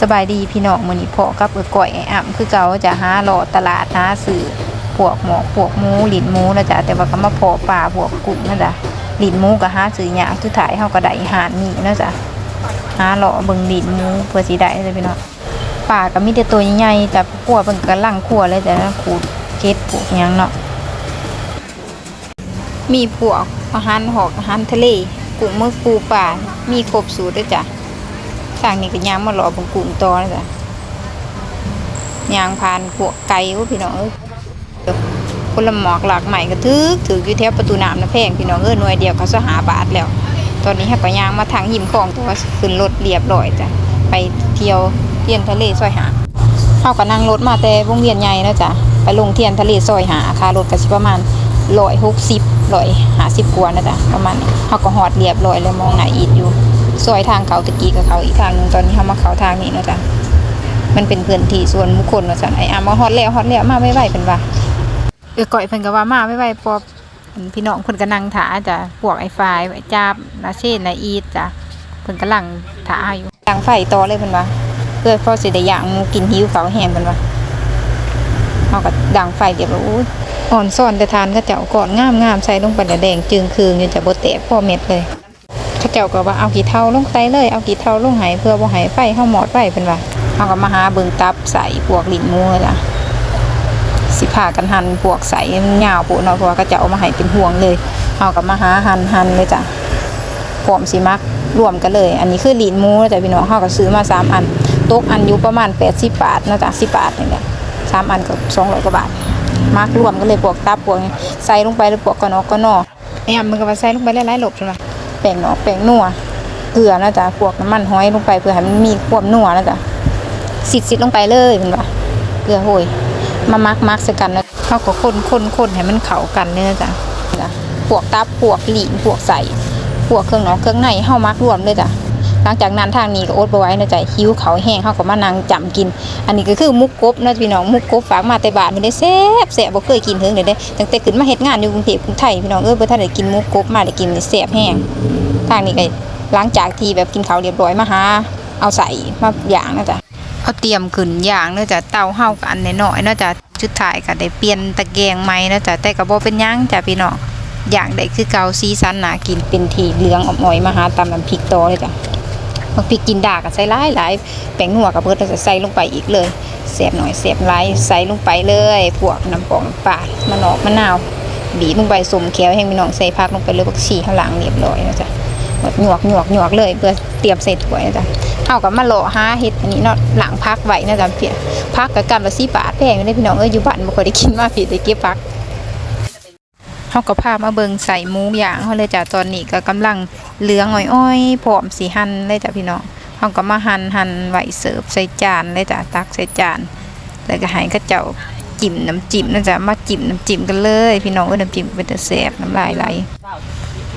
สบายดีพี่น้องมือนี้พอกับเอ้อก้อยไอ้อ่ำคือเก่าจะหาเลาะตลาดหาซื้อพวกหมอกพวกหมูลิ้นหมูนะจ๊ะแต่ว่าก็มาเพาะป่าพวกกุ้งนะจ๊ะลิ้นหมูก็หาซื้อยากสุดท้ายเฮาก็ได้หารนี่นะจ๊ะหาเลาะเบิ่งลิ้นหมูเพื่อสิได้เลยพี่น้องป่าก็มีแต่ตัวใหญ่ๆจ้ะขัวเพิ่นกำลังขัวเลยจ้ะขูดเก็ดพวกยังเนาะมีพวกอาหารหอกอาหารทะเลกุ้งมึกปูปลามีครบสูตรด้วยจ้ะ ทางนี้ก็ยางมาหล่อบงกุ้งต่อนะจ้ะยางผ่านพวกไก่พี่น้องเอ้ยคนละหมอกหลากใหม่ก็ทึกถืออยู่แถวประตูน้ำนะแพงพี่น้องเอ้ยหน่วยเดียวเขาสหาบาทแล้ว ตอนนี้ให้ก็ยางมาทางหิมคลองตัวขึ้นรถเรียบร้อยจ้ะไปเที่ยวเที่ยนทะเลซอยหาเขาก็นั่งรถมาแต่วงเวียนใหญ่นะจ๊ะไปลงเที่ยนทะเลซอยหาคารถก็สิประมาณร้อยหกสิบร้อยหาสิบกว่านะจ๊ะประมาณเขาก็หอดเรียบร้อยแล้วมองหน้าอีดอยู่ ซอยทางเขาตะกี้กับเขาอีกทางนึงตอนนี้เขามาเขาทางนี้นะจ๊ะมันเป็นพื้นที่ส่วนบุคคลนะจ๊ะไอ้อามาฮอดแล้วฮอดแล้วมาไม่ไหวเป็นว่าเออก่อยเพิ่นก็ว่ามาไม่ไหวพอพี่น้องเพิ่นก็นั่งถาจ้ะพวกไอ้ไฟไอ้จาบนาเช่นนาอีดจ้ะเพิ่นกำลังถาอยู่ย่างไฟต่อเลยเพิ่นว่าเพื่อพอสิได้ย่างหมูกินหิวเขาแห้งเพิ่นว่าเขาก็ดังไฟเดี๋ยวอู้อ่อนซ่อนแต่ทานเขาเจ้าก่อนงามงามๆใส่ลงไปแล้วแดงจึงคืนอยู่จะบดแตกพ่อเม็ดเลย เขาเจ้าก็ว่าเอากี่เท่าลงใส่เลย เอากี่เท่าลงไหเพื่อบ่ให้ไฟเข้าหมอดไฟเป็นว่าเขาก็มาหาเบิ่งตับใส่พวกลิ้นมูจ้ะสิพากันหันพวกใส่ยาวปูเนาะเพราะว่าเขาเจ้าเอามาให้เป็นห่วงเลยเขาก็มาหาหันหันเลยจ้ะพร้อมสิมักรวมกันเลย อันนี้คือลิ้นมูนะจ้ะพี่น้องเขาก็ซื้อมาสามอันตกอันอยู่ประมาณ80บบาทนะจ๊ะ10บบาทนี่แหละสามอันก็สองร้อยกว่าบาทมากรวมกันเลยพวกตับพวกใส่ลงไปแล้วพวกกระนอกกระนอไอ้ยำมันก็มาใส่ลงไปหลายๆหลบใช่ไหม แป้งเนอกแป้งนัวเกลือนะจ๊ะพวกน้ำมันห้อยลงไปเพื่อให้มันมีความนัวนะจ๊ะสิดสิดลงไปเลยเห็นปะเกลือโหยมามักมักสกันแล้วเขาก็คนคนคนให้มันเข้ากันเนี่ยนะจ๊ะจ้ะพวกตับพวกหลีนพวกใส่พวกเครื่องนอกเครื่องในเฮามักรวมเลยจ้ะ ลังจากนั้นทางนี้ก็อดบ่ไว้นะจ๊ะหิวเขาแห้งเฮาก็มานั่งจำกิน อันนี้ก็คือมุกกบเนาะพี่น้องมุกกบฝากมาแต่บาทมันได้แซ่บแซ่บบ่เคยกินเถิงเด้เด้ตั้งแต่ขึ้นมาเฮ็ดงานอยู่กรุงเทพกรุงไทยพี่น้องเอ้ยบ่ทันได้กินมุกกบมาได้กินแซ่บแห้งทางนี้ก็หลังจากที่แบบกินเขาเรียบร้อยมาหาเอาใส่มาย่างนะจ๊ะเอาเตรียมขึ้นย่างเนาะจ้ะเตาเฮากันน้อยเนาะจ้ะสุดท้ายก็ได้เปลี่ยนตะแกงใหม่เนาะจ้ะแต่ก็บ่เป็นหยังจ้ะพี่น้องอย่างได้คือเกาสีสันน่ากินเป็นทีเหลืองอ่อยมาหาตำน้ำพริกตอเลยจ้ะ บางพริกกินดาก็ใส่หลายหลายแป้งนัวกับเพิ่นจะใส่ลงไปอีกเลยเสียบหน่อยเสียบหลายใส่ลงไปเลยพวกน้ำปองปลามะนาวมะนาวบีบลงไปสมแขวให้พี่น้องใส่ผักลงไปเลยบักชีข้างหลังเรียบร้อยนะจ๊ะหมดหยวกหยวกหยวกเลยเพื่อเตรียมใส่ถ้วยนะจ๊ะเฮากับมาโหลหาเฮ็ดอันนี้เนาะหลังพักไว้นะจ๊ะเพียพักกับกำละ4บาทแพงอยู่เด้พี่น้องเอ้ยอยู่บ้านบ่ค่อยได้กินมาพี่ได้เก็บพัก เฮาก็พามาเบิงใส่หมูย่างเฮาเลยจ้ะตอนนี้ก็กำลังเหลืองอ้อยๆพร้อมสิหั่นเลยจ้ะพี่น้องเฮาก็มาหันหันไหวเสิร์ฟใส่จานเลยจ้ะตักใส่จานแล้วก็ให้เขาเจ้าจิ้มน้ำจิ้มนะจ๊ะมาจิ้มน้ำจิ้มกันเลย พี่น้องเอ้ยน้ำจิ้มเป็นแต่แซ่บน้ำลายไหล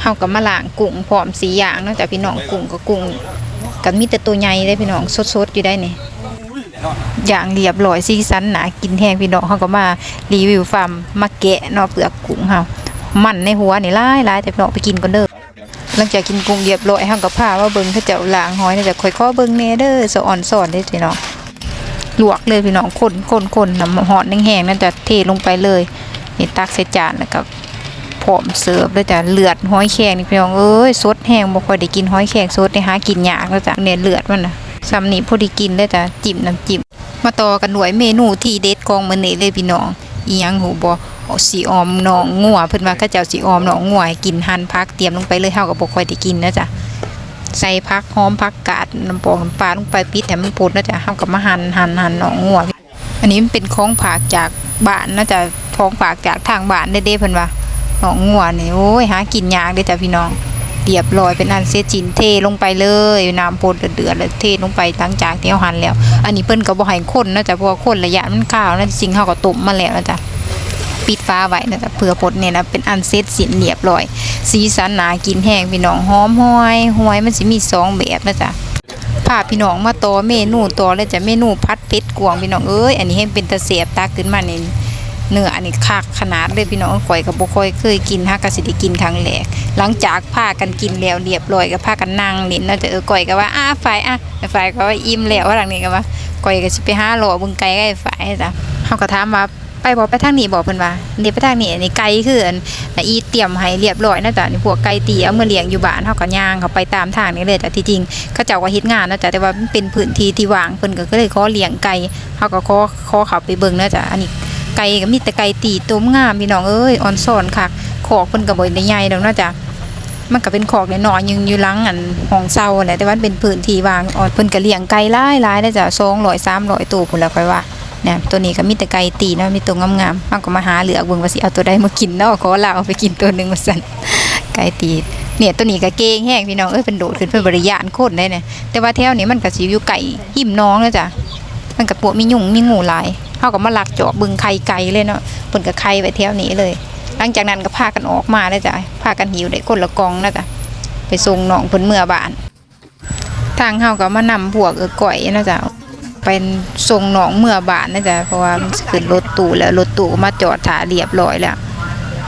เฮาก็มาล้างกุ้งพร้อมสีอย่างนาะจ้ะพี่น้องกุ้งก็กุ้งก็มีแต่ตัวใหญ่เลยพี่น้องสดๆอยู่ได้นี่อย่างเรียบร้อยสีสันหนากินแห้งพี่น้องเขาก็มารีวิวฟาร์มมาแกะเนาะเปลือกกุ้งเฮา มันในหัวนี่หลายหลายแต่พี่น้องไปกินก่อนเด้อหลังจากกินกุ้งเรียบร้อยเฮาก็พาว่าเบิ่งเขาจ้าล้างหอยนี่จะค่อยๆเบิ่งแหน่เด้อสอ่อนสอนเด้พี่น้องลวกเลยพี่น้องคนคนคนน้ำหอดแห้งๆนั่นจะเทลงไปเลยนี่ตักใส่จานแล้วก็พร้อมเสิร์ฟเลยจ้ะเลือดหอยแข็งนี่พี่น้องเอ้ยสดแห้งบ่ค่อยได้กินหอยแข็งสดได้หากินยากแล้วจ้ะเนี่ยเลือดมันนะซ้ำนี่พอดีกินเลยจ้ะจิ้มน้ำจิ้มมาต่อกันหน่วยเมนูที่เด็ดของมื้อนี้เลยพี่น้องอียังหูบ่เอ สีออมหนองงัวเพิ่นว่าเขาเจ้าสีออมหนองงัวให้กินหั่นผักเตรียมลงไปเลยเฮาก็บ่ค่อยได้กินนะจ๊ะใส่ผักหอมผักกาดน้ำปองน้ำปลาลงไปปิดให้มันพุดนะจ๊ะเฮาก็มาหั่นหั่นหั่นหนองงัวอันนี้มันเป็นของฝากจากบ้านนะจ๊ะของฝากจากทางบ้านเด้ๆเพิ่นว่าหนองงัวนี่โอ้ยหากินยากเด้อจ้ะพี่น้องเรียบร้อยเป็นอันเสียจินเทลงไปเลยน้ำพดเดือดๆแล้วเทลงไปหลังจากที่เอาหั่นแล้ว อันนี้เพิ่นก็บ่ให้คนนะจ๊ะเพราะว่าคนระยะมันข้าวนะจริงๆเฮาก็ต้มมาแล้วนะจ๊ะปิด ฟ้าไว้นะจ๊ะเพื่อพดเนี่ยนะเป็นอันเสร็จสิ้นเรียบร้อย สีสันหนากินแห้งพี่น้องหอมห้อยห้อยมันสิมีสองแบบนะจ๊ะพาพี่น้องมาต่อเมนูต่อเลยจ้ะเมนูพัดเป็ดกวงพี่น้องเอ้ยอันนี้ให้เป็นตะเสียบตาขึ้นมานี่เนื้ออันนี้คักขนาดเลยพี่น้องข่อยก็บ่ค่อยเคยกินฮะก็สิได้กินครั้งแรกหลังจากพากันกินแล้วเรียบร้อยก็พากันนั่งเล่นเนาะแต่เออก่อยก็ว่าอ้าฝ่ายอะฝ่ายก็ว่าอิ่มแล้วว่าหลังนี้ก็ว่าก่อยก็สิไปหาหล่อบิ่งไก่กับไอ้ฝ่ายจ้ะเฮาก็ถามว่า ไปบ่ไปทางนี้บ่เพิ่นว่าเดี๋ยวไปทางนี้อันนี้ไก่คืออันน่ะอีเตรียมให้เรียบร้อยนะจ๊ะนี่พวกไก่ตีเอามาเลี้ยงอยู่บ้านเฮาก็ย่างเขาไปตามทางนี้เลยแต่ที่จริงเขาเจ้าก็เฮ็ดงานนะจ๊ะแต่ว่าเป็นพื้นที่ที่ว่างเพิ่นก็เลยขอเลี้ยงไก่เฮาก็ขอขอเขาไปเบิ่งนะจ๊ะอันนี้ไก่ก็มีแต่ไก่ตีตัวงามพี่น้องเอ้ยอ่อนซ่อนคักขอกเพิ่นก็บ่ได้ใหญ่ดอกนะจ้ะมันก็เป็นขอกน้อยๆยังอยู่หลังอันห้องเซาแหละแต่ว่าเป็นพื้นที่ว่างอ่อนเพิ่นก็เลี้ยงไก่หลายๆนะจ้ะ200 300ตัวพุ่นละค่อยว่า นี่ยตัวนี้ก็มีแต่ไก่ตีนะมีตัวงามๆมันก็มาหาเหลือเบิ่งว่าสิเอาตัวใดมากินเนาะขอลาเอาไปกินตัวหนึ่งว่าซั่นไก่ตีเนี่ยตัวนี้ก็เก่งแฮงพี่น้องเอ้ยเพิ่นโดดขึ้นเพิ่นบริยานโคตรได้เนี่ยแต่ว่าแถวนี้มันก็สิอยู่ไก่หิมน้องนะจ้ะมันกับปวกมียุงมีงูลายเฮาก็มาลักเจาะบึงไข่ไก่เลยเนาะเพิ่นก็ไข่ไว้แถวนี้เลย หลังจากนั้นก็พากันออกมาแล้จ้ะพากันหิวได้คนละกองนะจ้ะไปส่งน้องเพิ่นเมื่อบ้าน ทางเฮาก็มานำพวกเออก่อยนะจ๊ะ เป็นส่งหนองเมื่อบานนะจ๊ะเพราะว่ามันขึ้นรถตู้แล้วรถตู้มาจอดถาเรียบร้อยแล้ว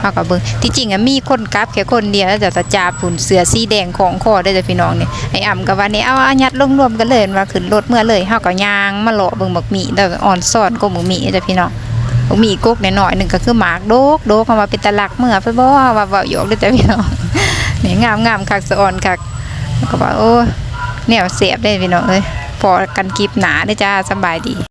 เฮาก็เบิ่งที่จริงอะมีคนกลับแค่คนเดียวแล้วจะตาจาผุนเสือสีแดงของคอได้จ้ะพี่น้องเนี่ยไอ้อ่ำก็ว่านี่เอาอายัดลงรวมกันเลยว่าขึ้นรถเมื่อเลยเฮาก็ยางมาเลาะเบิ่งบักมีแต่อ่อนซ่อนก็บักมีจ้ะพี่น้องบักมี่กกน้อยๆหนึ่งก็คือหมากโดกโดกเข้ามาเป็นตลักเมื่อไปบ่ว่าเว้าหยอกเด้จ้ะพี่น้องนี่งามๆคักสะอ่อนคักก็ว่าโอ้แนวเสียบได้พี่น้องเอ้ย พอกันคลิปหนาเด้อจ้าสบายดี